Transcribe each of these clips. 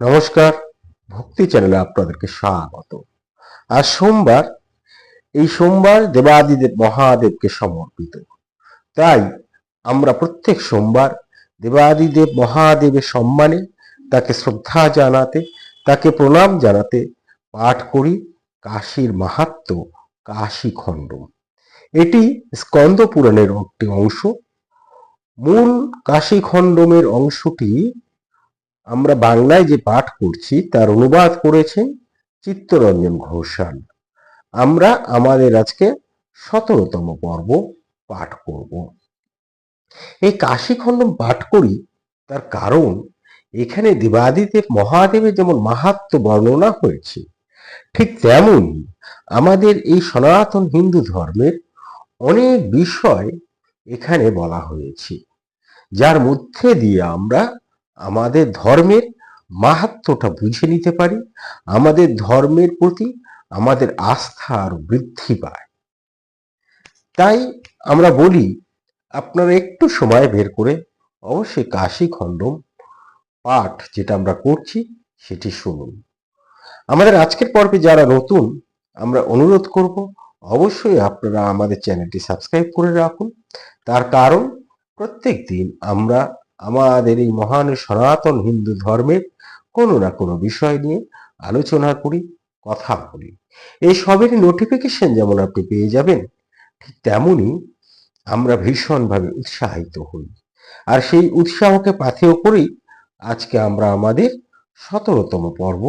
নমস্কার, ভক্তি চ্যানেলে আপনাদেরকে স্বাগত। আজ সোমবার, এই সোমবার দেবাদিদেব মহাদেবকে সমর্পিত। তাই আমরা প্রত্যেক সোমবার দেবাদিদেব মহাদেবের সম্মানে তাকে শ্রদ্ধা জানাতে, তাকে প্রণাম জানাতে পাঠ করি কাশীর মাহাত্ম কাশী খণ্ডম। এটি স্কন্দ পুরাণের একটি অংশ। মূল কাশী খণ্ডমের অংশটি আমরা বাংলায় যে পাঠ করছি, তার অনুবাদ করেছেন চিত্তরঞ্জন ঘোষাল। আমরা আমাদের আজকে সতেরোতম পর্ব পাঠ করব। এই কাশীখণ্ডম পাঠ করি, তার কারণ এখানে দেবাদিদেব মহাদেবের যেমন মাহাত্ম বর্ণনা হয়েছে, ঠিক তেমনই আমাদের এই সনাতন হিন্দু ধর্মের অনেক বিষয় এখানে বলা হয়েছে, যার মধ্যে দিয়ে আমরা আমাদের ধর্মের মাহাত্মটা বুঝে নিতে পারি, আমাদের ধর্মের প্রতি আমাদের আস্থা আরও বৃদ্ধি পায়। তাই আমরা বলি, আপনারা একটু সময় বের করে অবশ্যই কাশি খণ্ডম পাঠ যেটা আমরা করছি সেটি শুনুন। আমাদের আজকের পর্বে যারা নতুন, আমরা অনুরোধ করব অবশ্যই আপনারা আমাদের চ্যানেলটি সাবস্ক্রাইব করে রাখুন। তার কারণ প্রত্যেক দিন আমরা আমাদের এই মহান সনাতন হিন্দু ধর্মের কোনো না কোনো বিষয় নিয়ে আলোচনা করি, কথা বলি। এই সবেরই নোটিফিকেশন যেমন আপনি পেয়ে যাবেন, ঠিক তেমনই আমরা ভীষণভাবে উৎসাহিত হই। আর সেই উৎসাহকে পাথেয় করেই আজকে আমরা আমাদের সতেরোতম পর্ব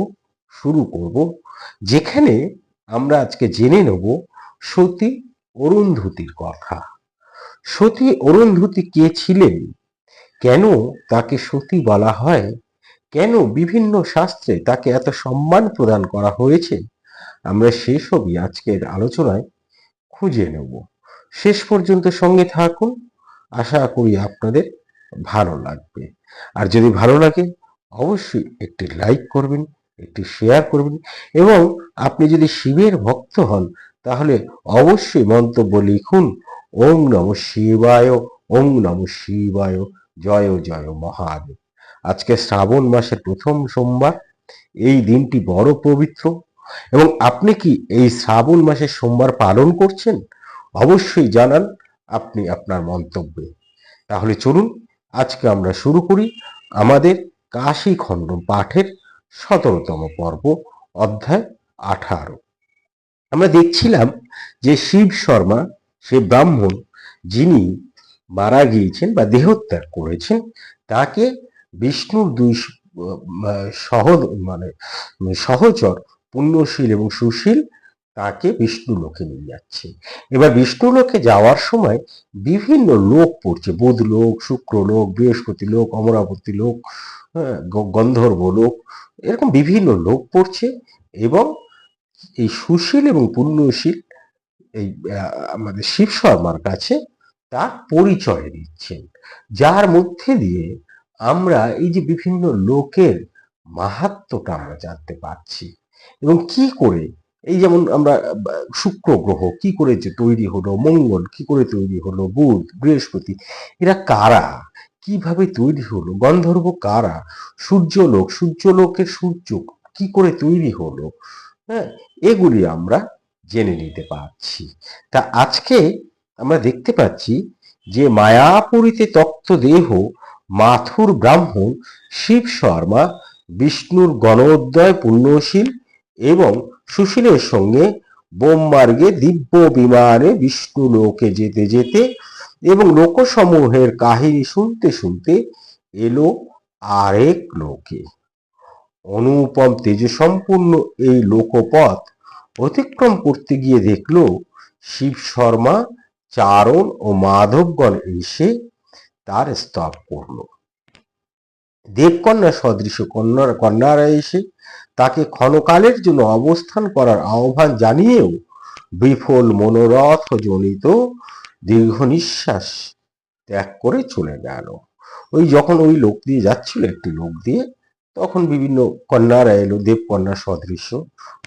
শুরু করব, যেখানে আমরা আজকে জেনে নেব সতী অরুন্ধতির কথা। সতী অরুন্ধতী কে ছিলেন? কেন তাকে সতী বলা হয়? কেন বিভিন্ন শাস্ত্রে তাকে এত সম্মান প্রদান করা হয়েছে? আমরা সেসবই আজকের আলোচনায় খুঁজে নেব। শেষ পর্যন্ত সঙ্গে থাকুন। আশা করি আপনাদের ভালো লাগবে। আর যদি ভালো লাগে, অবশ্যই একটি লাইক করবেন, একটি শেয়ার করবেন এবং আপনি যদি শিবের ভক্ত হন, তাহলে অবশ্যই মন্তব্য লিখুন। ওম নম শিবায়, ওম নম শিবায়। জয় জয় মহাদেব। আজকে শ্রাবণ মাসের প্রথম সোমবার, এই দিনটি বড় পবিত্র। এবং আপনি কি এই শ্রাবণ মাসের সোমবার পালন করছেন? অবশ্যই জানান আপনি আপনার মন্তব্যে। তাহলে চলুন, আজকে আমরা শুরু করি আমাদের কাশী খণ্ড পাঠের সতেরোতম পর্ব, অধ্যায় আঠারো। আমরা দেখছিলাম যে শিব শর্মা, সে ব্রাহ্মণ, যিনি মারা গিয়েছেন বা দেহত্যাগ করেছেন তাকে বিষ্ণুর দুই স- আহ, সহ মানে সহচর পুণ্যশীল এবং সুশীল তাকে বিষ্ণু লোকে নিয়ে যাচ্ছে। এবার বিষ্ণু লোকে যাওয়ার সময় বিভিন্ন লোক পড়ছে বুধ লোক শুক্র লোক বৃহস্পতি লোক অমরাবতী লোক হ্যাঁ, গন্ধর্ব লোক এরকম বিভিন্ন লোক পড়ছে এবং এই সুশীল এবং পুণ্যশীল এই আমাদের শিব শর্মার কাছে তার পরিচয় দিচ্ছেন যার মধ্যে দিয়ে আমরা এই যে বিভিন্ন লোকের মাহাত্মটা আমরা জানতে পারছি এবং কি করে এই যেমন আমরা শুক্র গ্রহ কি করে যে তৈরি হলো, মঙ্গল কি করে তৈরি হলো, বুধ, বৃহস্পতি, এরা কারা? কীভাবে তৈরি হলো? গন্ধর্ব কারা? সূর্যলোক, সূর্যলোকের সূর্য কি করে তৈরি হলো? হ্যাঁ এগুলি আমরা জেনে নিতে পারছি। তা আজকে আমরা দেখতে পাচ্ছি যে মায়াপুরীতে তপ্ত দেহ মাথুর ব্রাহ্মণ শিব শর্মা, বিষ্ণুর গণোদয় পুণ্যশীল এবং সুশীলের সঙ্গে বোমমার্গে দিব্য বিমানে বিষ্ণু লোকে যেতে যেতে এবং লোকসমূহের কাহিনী শুনতে শুনতে এলো আরেক লোকে। অনুপম তেজসম্পূর্ণ এই লোকপথ অতিক্রম করতে গিয়ে দেখল শিব শর্মা চারণ ও মাধবগণ এসে তার স্তব করল। দেবকন্যা সদৃশ কন্যার কন্যারা এসে তাকে ক্ষণকালের জন্য অবস্থান করার আহ্বান জানিয়েও বিফল মনোরথ জনিত দীর্ঘ নিঃশ্বাস ত্যাগ করে চলে গেল। ওই যখন ওই লোক দিয়ে যাচ্ছিল একটি লোক দিয়ে, তখন বিভিন্ন কন্যারা এলো, দেবকন্যা সদৃশ্য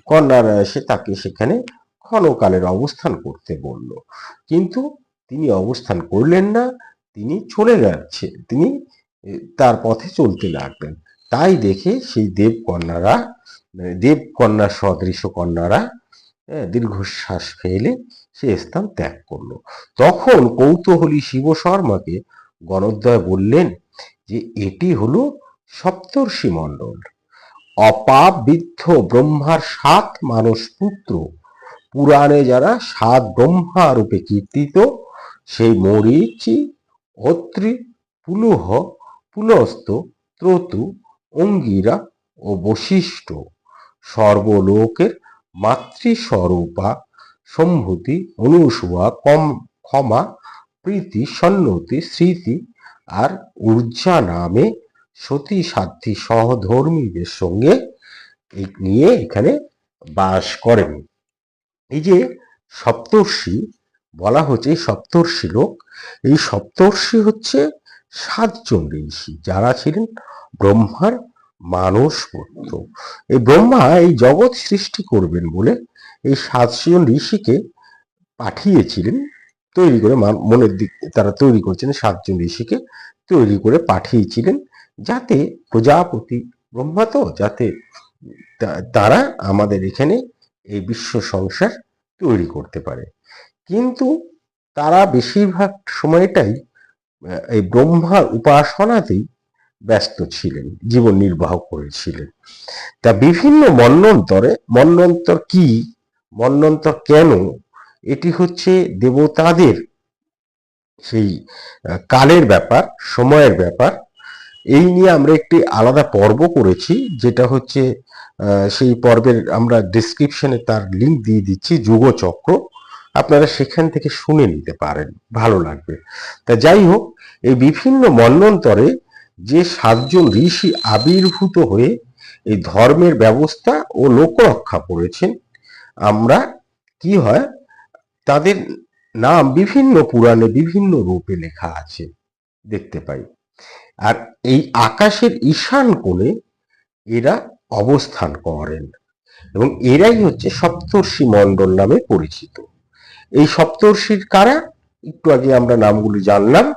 কন্যারা এসে তাকে সেখানে ক্ষণকালের অবস্থান করতে বলল। কিন্তু তিনি অবস্থান করলেন না তিনি চলে যাচ্ছে তিনি তার পথে চলতে লাগলেন। তাই দেখে সেই দেবকন্যারা মানে দেবকন্যা সদৃশ কন্যারা হ্যাঁ, দীর্ঘশ্বাস ফেলে সে স্থান ত্যাগ করল। তখন কৌতূহলী শিব শর্মাকে গণোদয় বললেন যে এটি হলো সপ্তর্ষি মণ্ডল। অপাবৃদ্ধ ব্রহ্মার সাত মানস পুত্র পুরাণে যারা সাত ব্রহ্মা রূপে কীর্তিত, সেই মরিচি, অত্রি, পুলুহ, পুলস্ত, ত্রতু, অঙ্গিরা ও বশিষ্ঠ সর্বলোকের মাতৃস্বরূপা সম্ভূতি অনুসুয়া কম, ক্ষমা, প্রীতি সন্নতি স্মৃতি আর ঊর্জা নামে সতী সাধ্যী সহধর্মীদের সঙ্গে নিয়ে এখানে বাস করেন। এই যে সপ্তর্ষি বলা হচ্ছে সপ্তর্ষি লোক, এই সপ্তর্ষি হচ্ছে সাতজন ঋষি, যারা ছিলেন ব্রহ্মার মানস পুত্র। এই ব্রহ্মা এই জগৎ সৃষ্টি করবেন বলে এই সাতজন ঋষিকে পাঠিয়েছিলেন, তৈরি করে মনের দিক তারা তৈরি করছেন সাতজন ঋষিকে তৈরি করে পাঠিয়েছিলেন যাতে প্রজাপতি ব্রহ্মা তো, যাতে তারা আমাদের এখানে এই বিশ্ব সংসার তৈরি করতে পারে। কিন্তু তারা বেশিরভাগ সময়টাই এই ব্রহ্মার উপাসনাতেই ব্যস্ত ছিলেন, জীবন নির্বাহ করেছিলেন। তা বিভিন্ন মন্বন্তরে মন্বন্তর কি মন্বন্তর কেন, এটি হচ্ছে দেবতাদের সেই কালের ব্যাপার, সময়ের ব্যাপার এই নিয়ে আমরা একটি আলাদা পর্ব করেছি, যেটা হচ্ছে সেই পর্বের আমরা ডিসক্রিপশনে তার লিংক দিয়ে দিচ্ছি, যুগচক্র। আপনারা সেখান থেকে শুনে নিতে পারেন, ভালো লাগবে। তা যাই হোক, এই বিভিন্ন মন্বন্তরে যে সাতজন ঋষি আবির্ভূত হয়ে এই ধর্মের ব্যবস্থা ও লোকরক্ষা করেছেন, আমরা কি হয়, তাদের নাম বিভিন্ন পুরাণে বিভিন্ন রূপে লেখা আছে, দেখতে পাই। আর এই আকাশের ঈশান কোণে এরা অবস্থান করেন এবং এরাই হচ্ছে সপ্তর্ষি মণ্ডল নামে পরিচিত। এই সপ্তর্ষির কারা? একটু আগে আমরা নামগুলি জানলাম।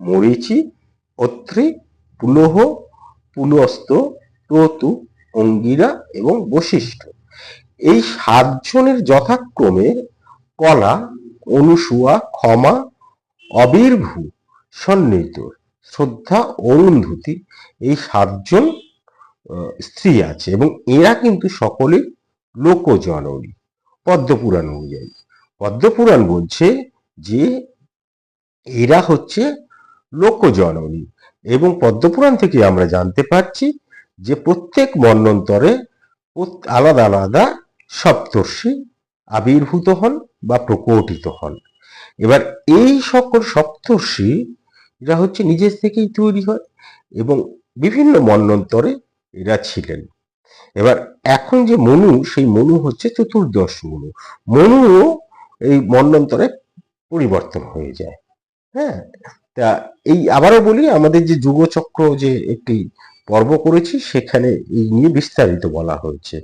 মরিচি, অত্রি, পুলহ, পুলস্ত ক্রতু অঙ্গিরা এবং বশিষ্ঠ। এই সাতজনের যথাক্রমে কলা, অনুসুয়া, ক্ষমা, অবির্ভূ সন্নিহিত। শ্রদ্ধা অরুন্ধতী এই সাতজন স্ত্রী আছে এবং এরা কিন্তু সকলে লোকজননী, পদ্মপুরাণ অনুযায়ী। পদ্মপুরাণ বলছে যে এরা হচ্ছে লোকজননী এবং পদ্মপুরাণ থেকে আমরা জানতে পারছি যে প্রত্যেক মন্বন্তরে আলাদা আলাদা সপ্তর্ষি আবির্ভূত হন বা প্রকটিত হন। এবার এই সকল সপ্তর্ষি এরা হচ্ছে নিজের থেকেই তৈরি হয় এবং বিভিন্ন মন্বন্তরে এরা ছিলেন। এবার এখন যে মনু, সেই মনু হচ্ছে চতুর্দশ মনু। মনুও এই মন্বন্তরে পরিবর্তন হয়ে যায়। হ্যাঁ তা এই আবারও বলি, আমাদের যে যুগচক্র যে একটি পর্ব করেছি, সেখানে এই নিয়ে বিস্তারিত বলা হয়েছে।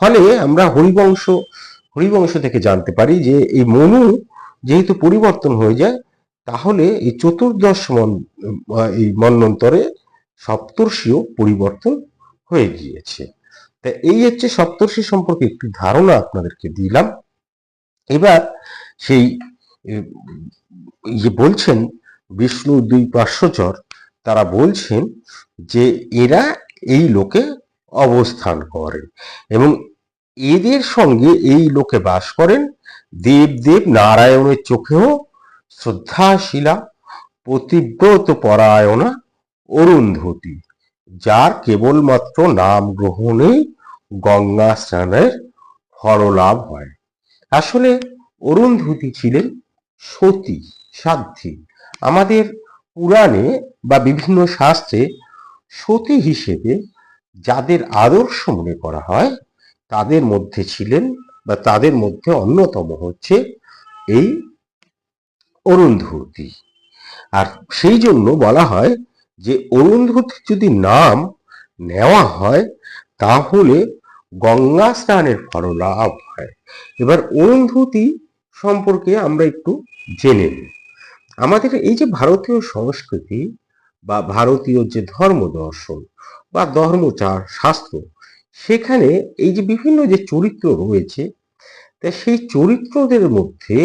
ফলে আমরা হরিবংশ হরিবংশ থেকে জানতে পারি যে এই মনু যেহেতু পরিবর্তন হয়ে যায় তাহলে এই চতুর্দশ মন, এই মন্বন্তরে সপ্তর্ষিও পরিবর্তন হয়ে গিয়েছে। তা এই হচ্ছে সপ্তর্ষি সম্পর্কে একটি ধারণা আপনাদেরকে দিলাম। এবার সেই ইয়ে বলছেন বিষ্ণু দুই পার্শ্বচর, তারা বলছেন যে এরা এই লোকে অবস্থান করেন এবং এদের সঙ্গে এই লোকে বাস করেন। দেব দেব নারায়ণের চোখেও শ্রদ্ধাশীলা প্রতিব্রত পরায়ণা অরুন্ধতী, যার কেবলমাত্র নাম গ্রহণেই গঙ্গা স্নানের ফললাভ হয়। আসলে অরুন্ধতী ছিলেন সতী, সাধ্যী। আমাদের পুরাণে বা বিভিন্ন শাস্ত্রে সতী হিসেবে যাদের আদর্শ মনে করা হয়, তাদের মধ্যে ছিলেন বা তাদের মধ্যে অন্যতম হচ্ছে এই অরুন্ধতী। আর সেই জন্য বলা হয় যে অরুন্ধতীর যদি নাম নেওয়া হয়, তাহলে গঙ্গা স্নানের ফললাভ হয়। এবার অরুন্ধতী সম্পর্কে আমরা একটু জেনে নিই। আমাদের এই যে ভারতীয় সংস্কৃতি বা ভারতীয় যে ধর্ম দর্শন বা ধর্মচার শাস্ত্র, সেখানে এই যে বিভিন্ন যে চরিত্র রয়েছে, তা সেই চরিত্রদের মধ্যে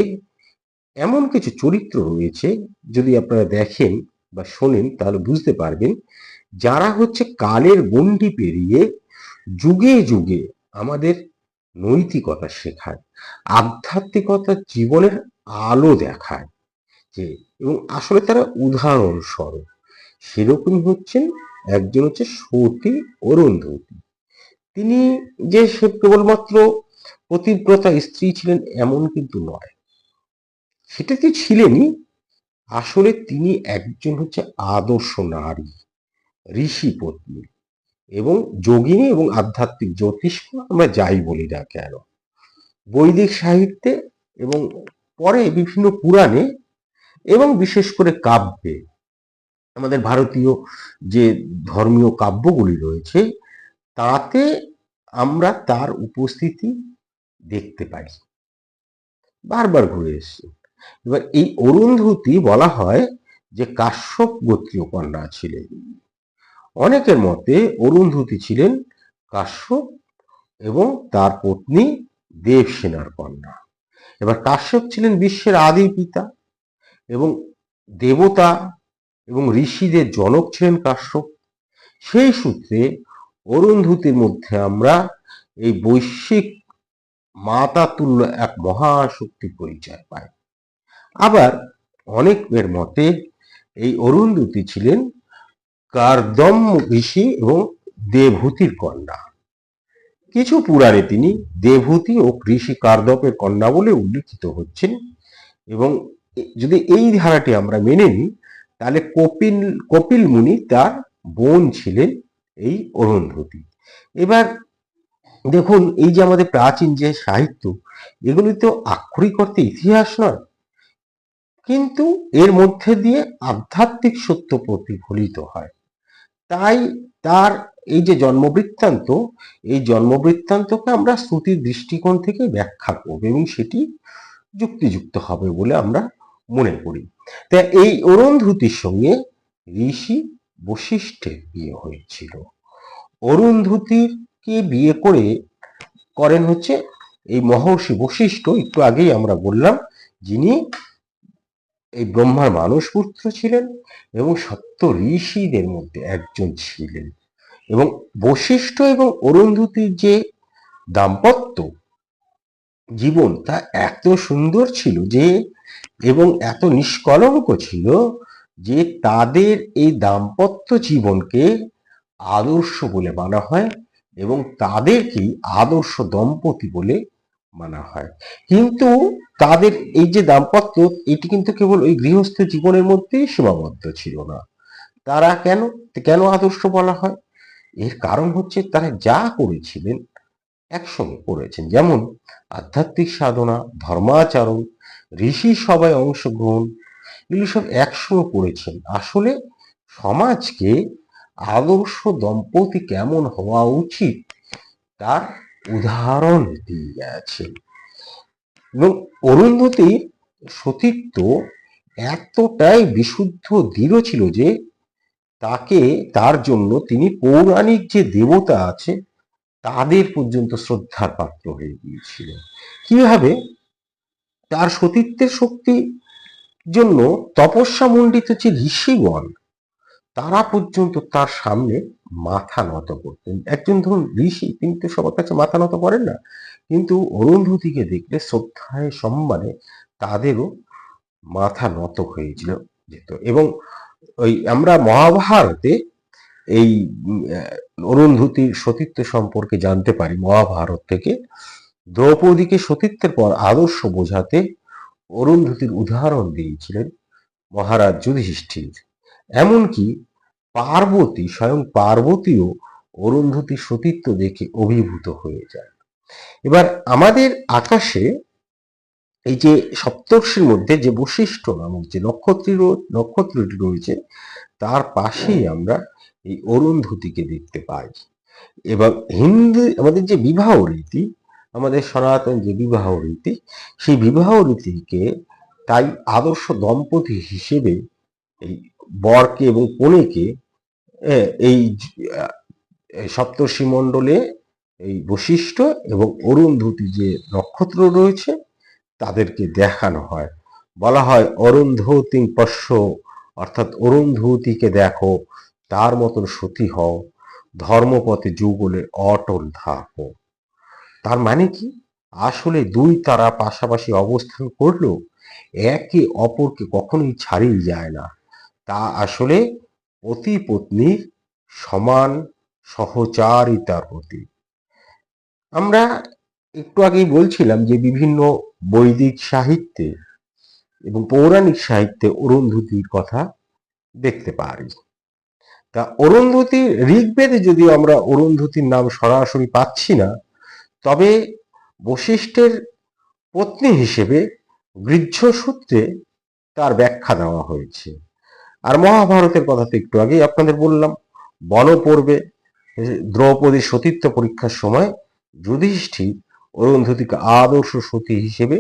এমন কিছু চরিত্র রয়েছে যদি আপনারা দেখেন বা শোনেন, তাহলে বুঝতে পারবেন যারা হচ্ছে কালের গণ্ডি পেরিয়ে যুগে যুগে আমাদের নৈতিকতা শেখায়, আধ্যাত্মিকতা জীবনের আলো দেখায়, যে এবং আসলে তারা উদাহরণস্বরূপ। সেরকমই হচ্ছেন একজন হচ্ছে সতী অরুন্ধতী। তিনি যে সে কেবলমাত্র পতিব্রতা স্ত্রী ছিলেন, এমন কিন্তু নয়। সেটা কি ছিলেনই। আসলে তিনি একজন হচ্ছে আদর্শ নারী, ঋষি পত্নী এবং যোগিনী এবং আধ্যাত্মিক জ্যোতিষ্ক আমরা যাই বলি না কেন। বৈদিক সাহিত্যে এবং পরে বিভিন্ন পুরাণে এবং বিশেষ করে কাব্যে আমাদের ভারতীয় যে ধর্মীয় কাব্যগুলি রয়েছে, তাতে আমরা তার উপস্থিতি দেখতে পাই। বারবার ঘুরে এসছে। এবার এই অরুন্ধতী বলা হয় যে কাশ্যপ গোত্রীয় কন্যা ছিলেন। অনেকের মতে অরুন্ধতী ছিলেন কাশ্যপ এবং তার পত্নী দেবসেনার কন্যা। এবার কাশ্যপ ছিলেন বিশ্বের আদি পিতা এবং দেবতা এবং ঋষিদের জনক ছিলেন কাশ্যপ। সেই সূত্রে অরুন্ধতির মধ্যে আমরা এই বৈশ্বিক মাতা তুল্য এক মহাশক্তি পরিচয় পাই। আবার অনেকের মতে এই অরুন্ধতী ছিলেন কার্দম ঋষি এবং দেবহূতির কন্যা। কিছু পুরাণে তিনি দেবহূতি ও ঋষি কার্দপের কন্যা বলে উল্লিখিত হচ্ছেন এবং যদি এই ধারাটি আমরা মেনে নিই, তাহলে কপিল কপিল মুনি তার বোন ছিলেন এই অরুন্ধতী এবার দেখুন, এই যে আমাদের প্রাচীন যে সাহিত্য, এগুলি তো আক্ষরিক অর্থে ইতিহাস নয় কিন্তু এর মধ্যে দিয়ে আধ্যাত্মিক সত্য প্রতিফলিত হয়। তাই তার এই যে জন্মবৃত্তান্ত, এই জন্মবৃত্তান্তকে আমরা শ্রুতির দৃষ্টিকোণ থেকে ব্যাখ্যা করব এবং সেটি যুক্তিযুক্ত হবে বলে আমরা মনে করি। তা এই অরুন্ধতির সঙ্গে ঋষি বশিষ্ঠের বিয়ে হয়েছিল। অরুন্ধতিকে বিয়ে করে করেন হচ্ছে এই মহর্ষি বশিষ্ঠ, একটু আগেই আমরা বললাম যিনি এই ব্রহ্মার মানুষ পুত্র ছিলেন এবং সত্য ঋষিদের মধ্যে একজন ছিলেন। এবং বশিষ্ঠ এবং অরুন্ধতির যে দাম্পত্য জীবন তা এত সুন্দর ছিল যে, এবং এত নিষ্কলঙ্ক ছিল যে তাদের এই দাম্পত্য জীবনকে আদর্শ বলে মানা হয় এবং তাদেরকেই আদর্শ দম্পতি বলে মানা হয়। কিন্তু তাদের এই যে দাম্পত্য, এটি কিন্তু কেবল ওই গৃহস্থ জীবনের মধ্যেই সীমাবদ্ধ ছিল না। তারা কেন কেন আদর্শ বলা হয়? এর কারণ হচ্ছে তারা যা করেছিলেন, একসঙ্গে করেছেন। যেমন আধ্যাত্মিক সাধনা, ধর্মাচরণ, ঋষি সবাই অংশগ্রহণ, এগুলি সব একসঙ্গে করেছেন। আসলে সমাজকে আদর্শ দম্পতি কেমন হওয়া উচিত, তার উদাহরণ দিয়ে গেছেন এবং অরুন্ধতির সতীত্ব এতটাই বিশুদ্ধ দৃঢ় ছিল যে তাকে, তার জন্য তিনি পৌরাণিক যে দেবতা আছে, তাদের পর্যন্ত শ্রদ্ধার পাত্র হয়ে গিয়েছিলেন। কীভাবে? তার সতীত্বের শক্তি জন্য তপস্যা মণ্ডিত যে ঋষিগণ, তারা পর্যন্ত তার সামনে মাথা নত করতেন। একজন ধরুন ঋষি, তিনি তো সবার কাছে মাথা নত করেন না। কিন্তু অরুন্ধতিকে দেখলে শ্রদ্ধায় সম্মানে তাদেরও মাথা নত হয়েছিল যেত। এবং ওই আমরা মহাভারতে এই অরুন্ধতির সতীত্ব সম্পর্কে জানতে পারি মহাভারত থেকে। দ্রৌপদীকে সতীত্বের পর আদর্শ বোঝাতে অরুন্ধতির উদাহরণ দিয়েছিলেন মহারাজ যুধিষ্ঠির। এমনকি পার্বতী, স্বয়ং পার্বতীও অরুন্ধতির সতীত্ব দেখে অভিভূত হয়ে যায়। এবার আমাদের আকাশে এই যে সপ্তর্ষির মধ্যে যে বৈশিষ্ট্য নামক যে নক্ষত্রী নক্ষত্রটি রয়েছে, তার পাশেই আমরা এই অরুন্ধতিকে দেখতে পাই। এবং হিন্দু, আমাদের যে বিবাহ রীতি, আমাদের সনাতন যে বিবাহ রীতি, সেই বিবাহ রীতিকে তাই আদর্শ দম্পতি হিসেবে এই বরকে এবং কনেকে এই সপ্তর্ষি মণ্ডলে এই বৈশিষ্ট্য এবং অরুন্ধতী যে নক্ষত্র রয়েছে, তাদেরকে দেখানো হয়। বলা হয় অরুন্ধতিং পশ্য, অর্থাৎ অরুন্ধতিকে দেখো, তার মতন সতী হও, ধর্মপথে যুগলে অটল থাকো। তার মানে কি? আসলে দুই তারা পাশাপাশি অবস্থান করলেও একে অপরকে কখনোই ছাড়িয়ে যায় না। তা আসলে পতি পত্নীর সমান সহচারিতার প্রতি আমরা একটু আগেই বলছিলাম যে বিভিন্ন বৈদিক সাহিত্যে এবং পৌরাণিক সাহিত্যে অরুন্ধতির কথা দেখতে পারি। তা অরুন্ধতির ঋগ্বেদে যদিও আমরা অরুন্ধতির নাম সরাসরি পাচ্ছি না, তবে বশিষ্ঠের পত্নী হিসেবে গৃহ্য সূত্রে তার ব্যাখ্যা দেওয়া হয়েছে। আর মহাভারতের কথা তো একটু আগেই আপনাদের বললাম বন পর্বে দ্রৌপদীর সতীত্ব পরীক্ষার সময় যুধিষ্ঠির অরুন্ধতিকে আদর্শ সতী হিসেবে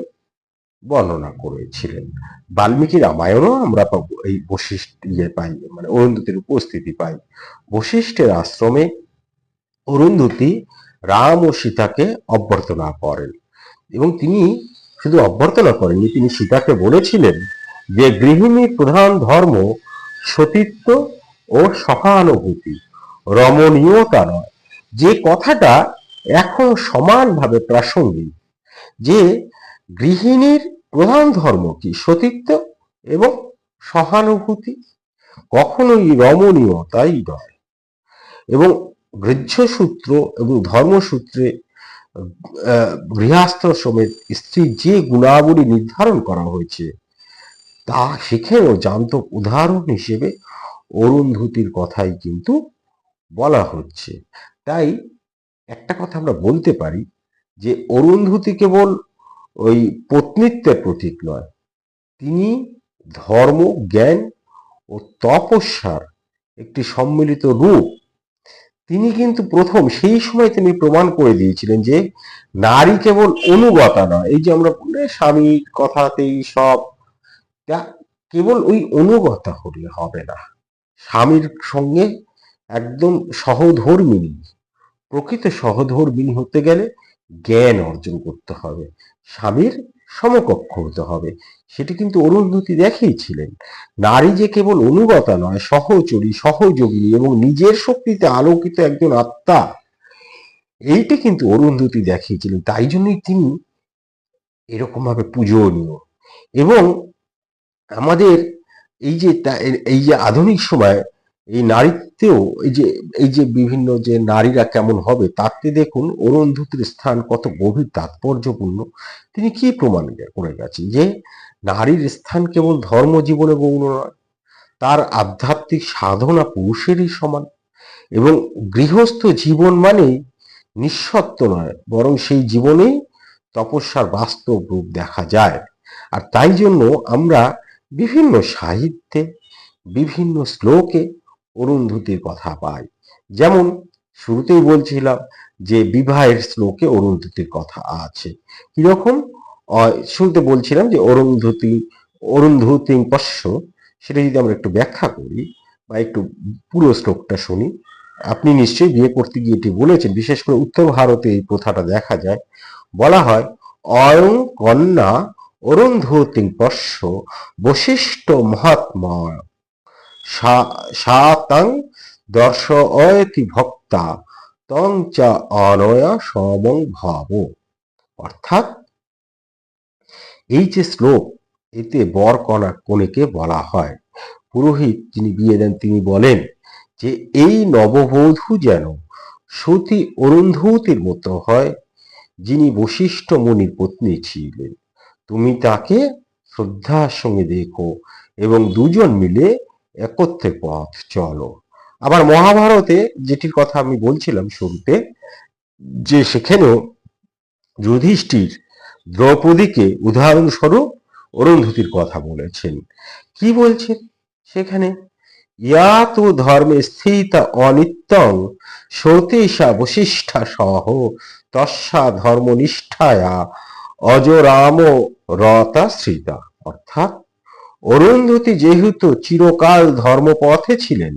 বর্ণনা করেছিলেন। বাল্মীকি রামায়ণও আমরা এই বশিষ্ঠ ইয়ে পাই মানে অরুন্ধতির উপস্থিতি পাই। বশিষ্ঠের আশ্রমে অরুন্ধতী রাম ও সীতাকে অভ্যর্থনা করেন। এবং তিনি শুধু অভ্যর্থনা করেননি, তিনি সীতাকে বলেছিলেন যে গৃহিণীর প্রধান ধর্ম সতীত্ব ও সহানুভূতি। রমণীয়তা নয়। যে কথাটা এখন সমানভাবে প্রাসঙ্গিক, যে গৃহিণীর প্রধান ধর্ম কি, সতীত্ব এবং সহানুভূতি? কখনোই রমণীয়তাই নয়। এবং গৃহ্যসূত্র এবং ধর্মসূত্রে গৃহস্থ সমেত স্ত্রীর যে গুণাবলী নির্ধারণ করা হয়েছে তা সেখানেও জান্তক উদাহরণ হিসেবে অরুন্ধতির কথাই কিন্তু বলা হচ্ছে। তাই একটা কথা আমরা বলতে পারি যে অরুন্ধতী কেবল ওই পত্নীত্বের প্রতীক নয়, তিনি ধর্ম, জ্ঞান ও তপস্যার একটি সম্মিলিত রূপ। তিনি কিন্তু প্রথম সেই সময় তিনি প্রমাণ করে দিয়েছিলেন যে নারী কেবল অনুগতা নয়। এই যে আমরা স্বামীর কথাতেই সব তা কেবল ওই অনুগতা হলে হবে না। স্বামীর সঙ্গে একদম সহধর্মিনী, প্রকৃত সহধর্মিনী হতে গেলে জ্ঞান অর্জন করতে হবে, স্বামীর সমকক্ষ হতে হবে। সেটি কিন্তু অরুন্ধতী দেখিয়েছিলেন। নারী যে কেবল অনুগতা নয়, সহচরী সহযোগী এবং নিজের শক্তিতে আলোকিত একজন আত্মা, এইটি কিন্তু অরুন্ধতী দেখিয়েছিলেন। তাই জন্যই তিনি এরকম ভাবে পূজনীয়। এবং আমাদের এই যে এই যে আধুনিক সময়, এই নারীত্বেও এই যে এই যে বিভিন্ন যে নারীরা কেমন হবে, তাতে দেখুন অরুন্ধতির স্থান কত গভীর, তাৎপর্যপূর্ণ। তিনি কি প্রমাণ করে গেছেন যে নারীর স্থান কেবল ধর্ম, জীবনে গৌণ নয়, তার আধ্যাত্মিক সাধনা পুরুষেরই সমান এবং গৃহস্থ জীবন মানেই নিঃসত্ব নয়, বরং সেই জীবনেই তপস্যার বাস্তব রূপ দেখা যায়। আর তাই জন্য আমরা বিভিন্ন সাহিত্যে, বিভিন্ন শ্লোকে অরুন্ধতির কথা পাই যেমন শুরুতেই বলছিলাম যে বিবাহের শ্লোকে অরুন্ধতির কথা আছে। কীরকম? শুনতে বলছিলাম যে অরুন্ধতি, অরুন্ধতী পশ্য, সেটা যদি আমরা একটু ব্যাখ্যা করি বা একটু পুরো শ্লোকটা শুনি, আপনি নিশ্চয়ই বিয়ে করতে গিয়ে এটি বলেছেন, বিশেষ করে উত্তর ভারতে এই প্রথাটা দেখা যায়। বলা হয়, অয়ং কন্যা অরুন্ধতী পশ্য বশিষ্ঠ মহাত্মা। সাতাং দর্শয়তি ভক্তা, তং চ অনয়া সমং ভাব। অর্থাৎ এই যে শ্লোক, এতে বর কণা কনেকে বলা হয়। পুরোহিত যিনি বিয়ে দেন, তিনি বলেন যে, এই নববধূ যেন সতী অরুন্ধতির মতো হয়, যিনি বশিষ্ঠ মুনির পত্নী ছিলেন। তুমি তাকে শ্রদ্ধার সঙ্গে দেখো এবং দুজন মিলে একত্রে পথ চলো। আবার মহাভারতে যেটির কথা আমি বলছিলাম শুরুতে, যে সেখানেও যুধিষ্ঠির দ্রৌপদীকে উদাহরণস্বরূপ অরুন্ধতির কথা বলেছেন। কি বলছেন সেখানে? ইয়া তু ধর্মে স্থিত অনিত্যং সতীশা বশিষ্ঠা সহ তস্যা ধর্মনিষ্ঠায়া অজরাম রতা শ্রিতা, অর্থাৎ অরুন্ধতী যেহেতু চিরকাল ধর্মপথে ছিলেন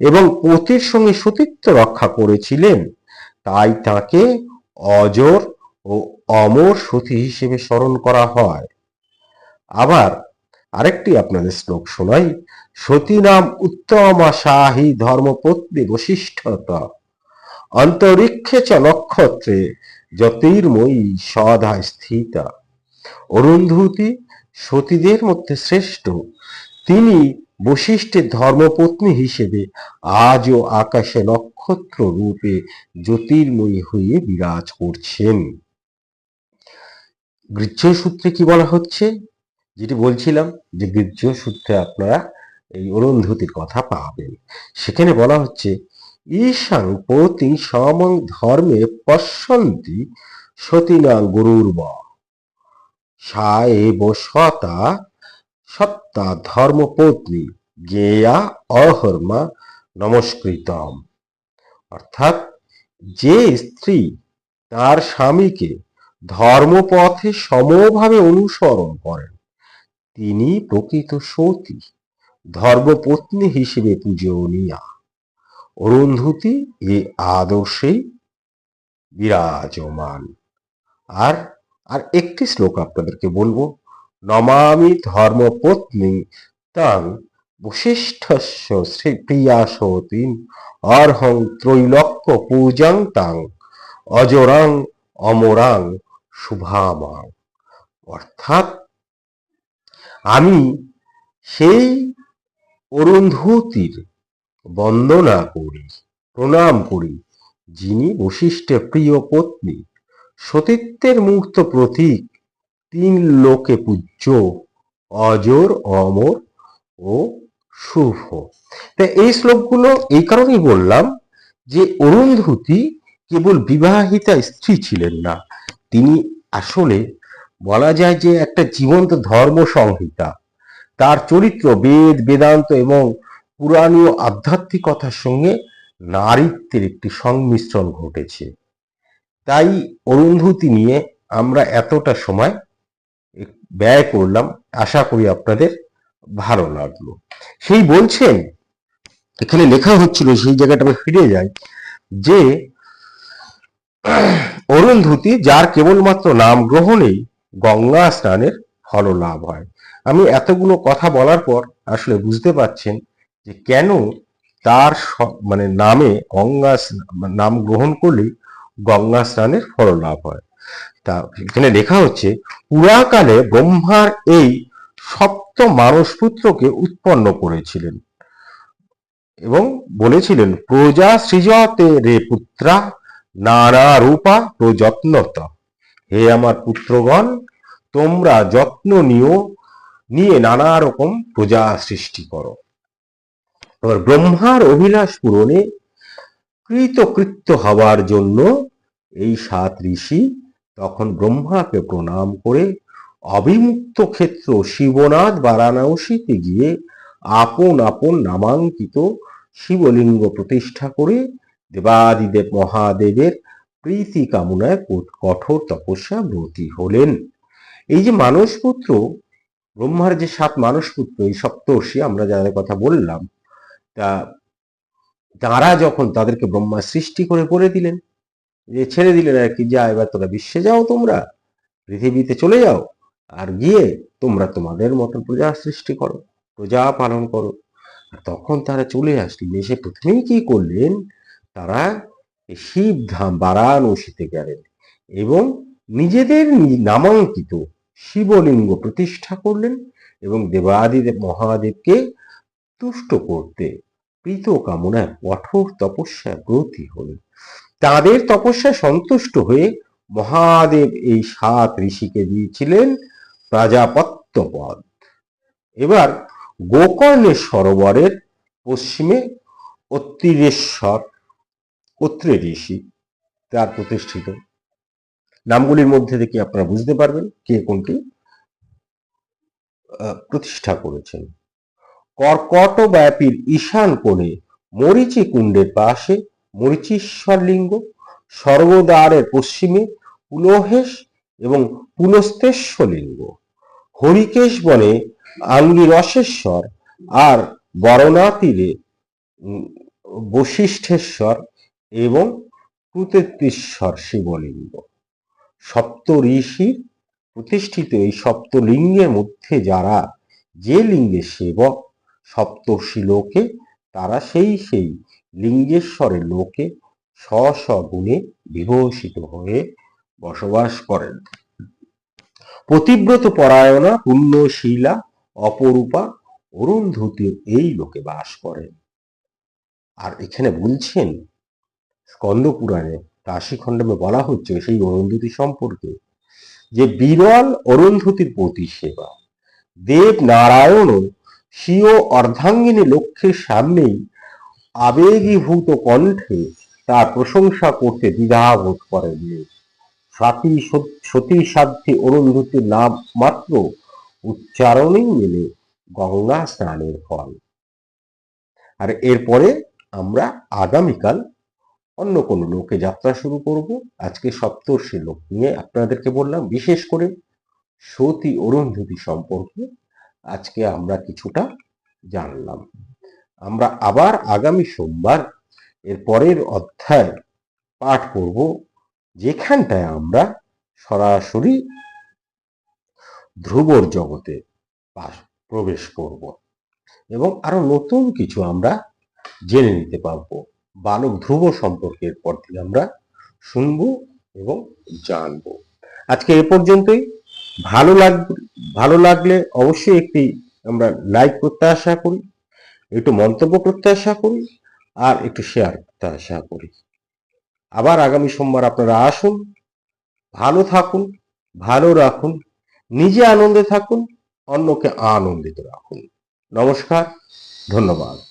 এবং পতির সঙ্গে সতীত্ব রক্ষা করেছিলেন, তাই তাকে অজর ও অমর সতী হিসেবে স্মরণ করা হয়। আবার আরেকটি আপনাদের শ্লোক শোনাই সতী নাম উত্তমা শাহী ধর্মপত্নী বৈশিষ্ট্যতা অন্তরিক্ষে চ নক্ষত্রে জ্যোতির্ময়ী সদা স্থিতা। অরুন্ধতী সতীদের মধ্যে শ্রেষ্ঠ। তিনি বশিষ্ঠের ধর্মপত্নী হিসেবে আজও আকাশে নক্ষত্র রূপে জ্যোতির্ময়ী হয়ে বিরাজ করছেন। গৃহ্য সূত্রে কি বলা হচ্ছে? যেটি বলছিলাম যে গৃহ্য সূত্রে আপনারা এই অরুন্ধতির কথা পাবেন। সেখানে বলা হচ্ছে, ঈশাং পতি সমং ধর্মে পশ্যন্তি সতীনা গুরুর সা এব সতা সত্তা ধর্মপত্নী জ্ঞেয়া অহর্মা নমস্কৃতম। অর্থাৎ যে স্ত্রী তার স্বামীকে ধর্মপথে সমভাবে অনুসরণ করেন, তিনি প্রকৃত সতী, ধর্মপত্নী হিসেবে পূজনীয়া অরুন্ধতী এ আদর্শেই বিরাজমান। আর আর একটি শ্লোক আপনাদেরকে বলব, নমামি ধর্মপত্নী তাং বশিষ্ঠস্য শ্রী প্রিয়া সতীন অর্হং ত্রৈলক্য পূজাং তাং অজরাং অমরাং শুভামাং। অর্থাৎ আমি সেই অরুন্ধতির বন্দনা করি, প্রণাম করি যিনি বশিষ্ঠের প্রিয় পত্নী। সতীত্বের মুক্ত প্রতীক, তিন লোকে পূজ্য, অজর, অমর ও শুভ। তা এই শ্লোকগুলো এই কারণেই বললাম যে অরুন্ধতী কেবল বিবাহিতা স্ত্রী ছিলেন না, তিনি আসলে বলা যায় যে একটা জীবন্ত ধর্ম সংহিতা। তার চরিত্র, বেদ, বেদান্ত এবং পুরাণীয় আধ্যাত্মিকতার সঙ্গে নারীত্বের একটি সংমিশ্রণ ঘটেছে। তাই অরুন্ধতী নিয়ে আমরা এতটা সময় ব্যয় করলাম, আশা করি আপনাদের ভালো লাগল। সেই বলছেন, এখানে লেখা হচ্ছিল, সেই জায়গাটা ফিরে যাই, যে অরুন্ধতী, যার কেবলমাত্র নাম গ্রহণেই গঙ্গা স্নানের ফল লাভ হয়। আমি এতগুলো কথা বলার পর আসলে বুঝতে পারছেন যে কেন তার মানে নামে গঙ্গা নাম গ্রহণ করলেই গঙ্গা স্নানের ফল লাভ হয়। তা এখানে লেখা হচ্ছে, পুরাকালে ব্রহ্মার এই সপ্ত মানসপুত্রকে উৎপন্ন করেছিলেন এবং বলেছিলেন, প্রজা সৃজতে রে পুত্রা, নানা রূপা প্রযত্নত। হে আমার পুত্রগণ, তোমরা যত্ন নিও, নিয়ে নানা রকম প্রজা সৃষ্টি করো। এবার ব্রহ্মার অভিলাষ পূরণে কৃতকৃত্য হওয়ার জন্য এই সাত ঋষি তখন ব্রহ্মাকে প্রণাম করে অবিমুক্ত ক্ষেত্র শিবনাথ বারাণসীতে গিয়ে আপন আপন নামাঙ্কিত শিবলিঙ্গ প্রতিষ্ঠা করে দেবাদিদেব মহাদেবের প্রীতি কামনায় কঠোর তপস্যা ব্রতী হলেন। এই যে মানসপুত্র, ব্রহ্মার যে সাত মানসপুত্র, এই সপ্তর্ষি আমরা যাদের কথা বললাম, তা তারা যখন তাদেরকে ব্রহ্মা সৃষ্টি করে বলে দিলেন যে ছেড়ে দিলেন আর কি, যা, এবার তোরা বিশ্বে যাও তোমরা, পৃথিবীতে চলে যাও, আর গিয়ে তোমরা তোমাদের মতো প্রজা সৃষ্টি করো, প্রজা পালন করো। তখন তারা চলে আসলেন। এসে প্রথমেই কি করলেন? তারা শিবধাম বারাণসীতে গেলেন এবং নিজেদের নামাঙ্কিত শিবলিঙ্গ প্রতিষ্ঠা করলেন এবং দেবাদিদেব মহাদেবকে তুষ্ট করতে প্রীত কামনায় কঠোর তপস্যা ব্রতী হলেন। তাদের তপস্যা সন্তুষ্ট হয়ে মহাদেব এই সাত ঋষিকে দিয়েছিলেন প্রাজাপত্য পদ এবার গোকর্ণের সরোবরের পশ্চিমে অত্রিরেশ্বর অত্রে ঋষি তার প্রতিষ্ঠিত। নামগুলির মধ্যে থেকে আপনারা বুঝতে পারবেন কে কোনটি। প্রতিষ্ঠা করেছেন। কর্কটব্যাপীর ঈশান কোণে মরিচি কুণ্ডের পাশে মরিচীশ্বর লিঙ্গ স্বর্গদ্বারের পশ্চিমে পুলহেশ এবং পুলস্তেশ্বর লিঙ্গ। হরিকেশ বনে আঙ্গি রসেশ্বর আর বরণা তীরে বশিষ্ঠেশ্বর এবং কৃতেশ্বর শিবলিঙ্গ। সপ্ত ঋষির প্রতিষ্ঠিত এই সপ্তলিঙ্গের মধ্যে যারা যে লিঙ্গের সেবক সপ্তর্ষি লোকে, তারা সেই সেই লিঙ্গেশ্বরের লোকে স্ব স্ব গুণে বিভূষিত হয়ে বসবাস করেন। পতিব্রত পরায়ণা, পুণ্যশীলা, অপরূপা অরুন্ধতী এই লোকে বাস করেন। আর এখানে বলছেন স্কন্দ পুরাণে কাশী খণ্ডমে বলা হচ্ছে সেই অরুন্ধতি সম্পর্কে যে বিরল অরুন্ধতির প্রতি সেবা দেব নারায়ণও স্বীয় অর্ধাঙ্গিনী লক্ষ্যের সামনেই আবেগীভূত কণ্ঠে তার প্রশংসা করতে দ্বিধাবোধ করেননি সতী সতী সাধ্যে অরুন্ধতির নাম মাত্র উচ্চারণেই মেলে গঙ্গা স্নানের ফল। আর এরপরে আমরা আগামীকাল অন্য কোনো লোকে যাত্রা শুরু করব। আজকে সপ্তর্ষি লোক নিয়ে আপনাদেরকে বললাম, বিশেষ করে সতী অরুন্ধতি সম্পর্কে আজকে আমরা কিছুটা জানলাম। আমরা আবার আগামী সোমবার এর পরের অধ্যায় পাঠ করব, যেখানটায় আমরা সরাসরি ধ্রুবর জগতে প্রবেশ করব এবং আরও নতুন কিছু আমরা জেনে নিতে পারব। বালক ধ্রুব সম্পর্কে এরপর থেকে আমরা শুনব এবং জানব। আজকে এ পর্যন্তই। ভালো লাগ, ভালো লাগলে অবশ্যই একটি আমরা লাইক করতে আশা করি। একটু মন্তব্য করতে আশা করি আর একটু শেয়ার করতে আশা করি। আবার আগামী সোমবার আপনারা আসুন, ভালো থাকুন, ভালো রাখুন, নিজে আনন্দে থাকুন, অন্যকে আনন্দিত রাখুন। নমস্কার, ধন্যবাদ।